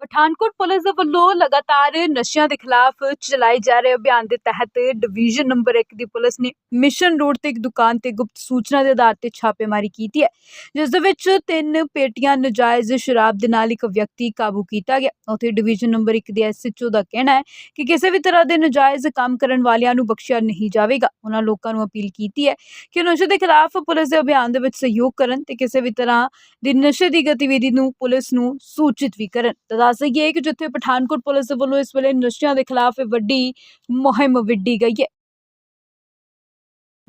Pathankot police ਦੇ ਵੱਲੋਂ ਲਗਾਤਾਰ ਨਸ਼ਿਆਂ ਦੇ ਖਿਲਾਫ ਚਲਾਏ ਜਾ ਰਹੇ ਅਭਿਆਨ ਦੇ ਤਹਿਤ ਡਿਵੀਜ਼ਨ ਨੰਬਰ 1 ਦੀ ਪੁਲਿਸ ਨੇ ਮਿਸ਼ਨ ਰੋਡ ਤੇ ਇੱਕ ਦੁਕਾਨ ਤੇ ਗੁਪਤ ਸੂਚਨਾ ਦੇ ਆਧਾਰ ਤੇ ਛਾਪੇਮਾਰੀ ਕੀਤੀ ਹੈ, ਜਿਸ ਦੇ ਵਿੱਚ ਤਿੰਨ ਪੇਟੀਆਂ ਨਜਾਇਜ਼ ਸ਼ਰਾਬ ਦੇ ਨਾਲ ਇੱਕ ਵਿਅਕਤੀ ਕਾਬੂ ਕੀਤਾ ਗਿਆ। ਉੱਥੇ ਡਿਵੀਜ਼ਨ ਨੰਬਰ 1 ਦੇ ਐਸਐਚਓ ਦਾ ਕਹਿਣਾ ਹੈ ਕਿ ਕਿਸੇ ਵੀ ਤਰ੍ਹਾਂ ਦੇ ਨਜਾਇਜ਼ ਕੰਮ ਕਰਨ ਵਾਲਿਆਂ ਨੂੰ ਬਖਸ਼ਿਆ ਨਹੀਂ ਜਾਵੇਗਾ। ਉਹਨਾਂ ਲੋਕਾਂ ਨੂੰ ਅਪੀਲ ਕੀਤੀ ਹੈ ਕਿ ਨਸ਼ੇ ਦੇ ਖਿਲਾਫ ਪੁਲਿਸ ਦੇ ਅਭਿਆਨ ਦੇ ਵਿੱਚ ਸਹਿਯੋਗ ਕਰਨ ਤੇ ਕਿਸੇ ਵੀ ਤਰ੍ਹਾਂ ਦੀ ਨਸ਼ੇ ਦੀ ਗਤੀਵਿਧੀ ਨੂੰ ਪੁਲਿਸ ਨੂੰ ਸੂਚਿਤ ਵੀ ਕਰਨ। ਤਾਂ ਦੱਸ ਦਈਏ ਕਿ ਜਿੱਥੇ ਪਠਾਨਕੋਟ ਪੁਲਿਸ ਦੇ ਵੱਲੋਂ ਇਸ ਵੇਲੇ ਨਸ਼ਿਆਂ ਦੇ ਖਿਲਾਫ ਵੱਡੀ ਮੁਹਿੰਮ ਵਿੱਢੀ ਗਈ ਹੈ।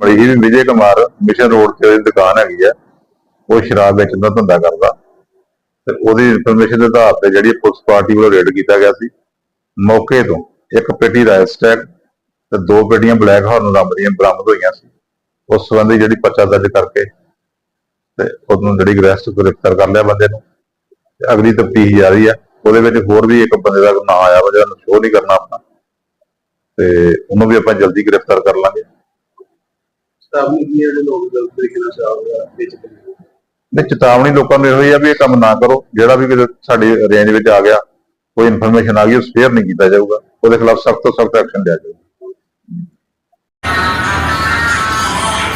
ਬੜੀ ਹੀ ਵਿਜੇ ਕੁਮਾਰ ਮਿਸ਼ਨ ਰੋਡ ਤੇ ਉਹਦੀ ਦੁਕਾਨ ਹੈਗੀ ਆ ਉਹ ਸ਼ਰਾਬ ਵੇਚਣ ਦਾ ਧੰਦਾ ਕਰਦਾ। ਤੇ ਉਹਦੀ ਇਨਫੋਰਮੇਸ਼ਨ ਦੇ ਆਧਾਰ ਤੇ ਜਿਹੜੀ ਪੁਲਿਸ ਪਾਰਟੀ ਵੱਲੋਂ ਰੇਡ ਕੀਤਾ ਗਿਆ ਸੀ, ਮੌਕੇ ਤੋਂ ਇੱਕ ਪੇਟੀ ਰਾਇਲ ਸਟੈਕ ਤੇ ਦੋ ਪੇਟੀਆਂ ਬਲੈਕ ਹਾਰਨ ਰੰਗ ਦੀਆਂ ਬਰਾਮਦ ਹੋਈਆਂ ਸੀ। ਉਸ ਸੰਬੰਧੀ ਜਿਹੜੀ ਪਰਚਾ ਦਰਜ ਕਰਕੇ ਤੇ ਉਹਨੂੰ ਜਿਹੜੀ ਗ੍ਰੈਸਟ ਗ੍ਰਿਫਤਾਰ ਕਰ ਲਿਆ ਬੰਦੇ ਨੂੰ। ਤੇ ਅਗਲੀ ਤਫਤੀਸ਼ ਜਾਰੀ ਆ। ਉਹਦੇ ਵਿੱਚ ਹੋਰ ਵੀ ਇੱਕ ਬੰਦੇ ਦਾ ਨਾਂ ਆਇਆ ਵਾ ਜਿਹੜਾ ਨੂੰ ਸ਼ੋਅ ਨਹੀਂ ਕਰਨਾ ਆਪਣਾ। ਤੇ ਉਹਨੂੰ ਵੀ ਆਪਾਂ ਜਲਦੀ ਗ੍ਰਿਫਤਾਰ ਕਰ ਲਾਂਗੇ। ਚੇਤਾਵਨੀ ਕੀ ਜਿਹੜੇ ਲੋਕ ਗਲਤ ਤਰੀਕੇ ਨਾਲ ਸ਼ਰਾਬ ਵੇਚਦੇ ਨੇ ਚੇਤਾਵਨੀ ਲੋਕਾਂ ਨੂੰ ਇਹੋ ਹੀ ਆ ਵੀ ਇਹ ਕੰਮ ਨਾ ਕਰੋ। ਜਿਹੜਾ ਵੀ ਕਿਤੇ ਸਾਡੀ ਰੇਂਜ ਵਿੱਚ ਆ ਗਿਆ ਕੋਈ ਇਨਫੋਰਮੇਸ਼ਨ ਆ ਗਈ ਉਹ ਸ਼ੇਅਰ ਨਹੀਂ ਕੀਤਾ ਜਾਊਗਾ। ਉਹਦੇ ਖਿਲਾਫ ਸਖਤ ਤੋਂ ਸਖਤ ਐਕਸ਼ਨ ਲਿਆ ਜਾਊਗਾ।